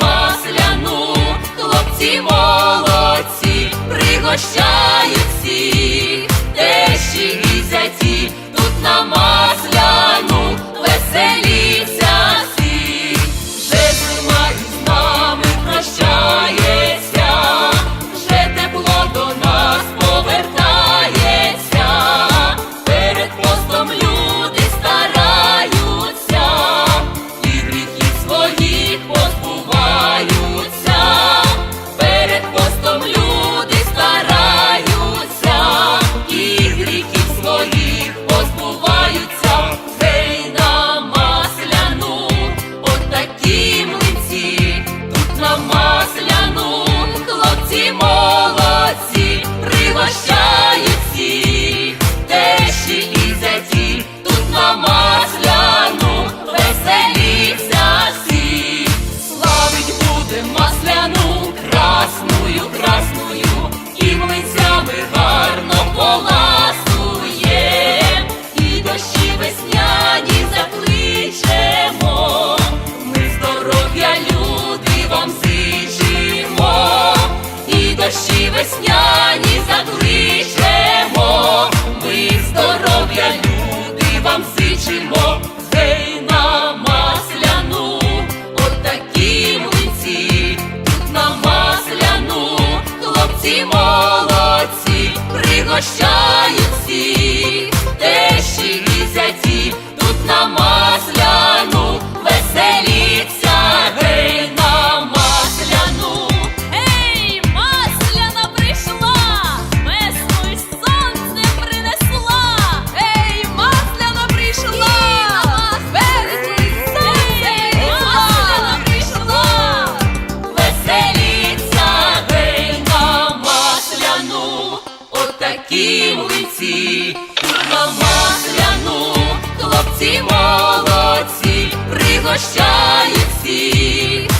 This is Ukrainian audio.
Масляну, хлопці молодці, пригощай. Дощі весняні закличемо, ми здоров'я люди вам сичимо, Гей на масляну, от такі тут на масляну, хлопці молодці, пригощаємо. Пригощають всіх,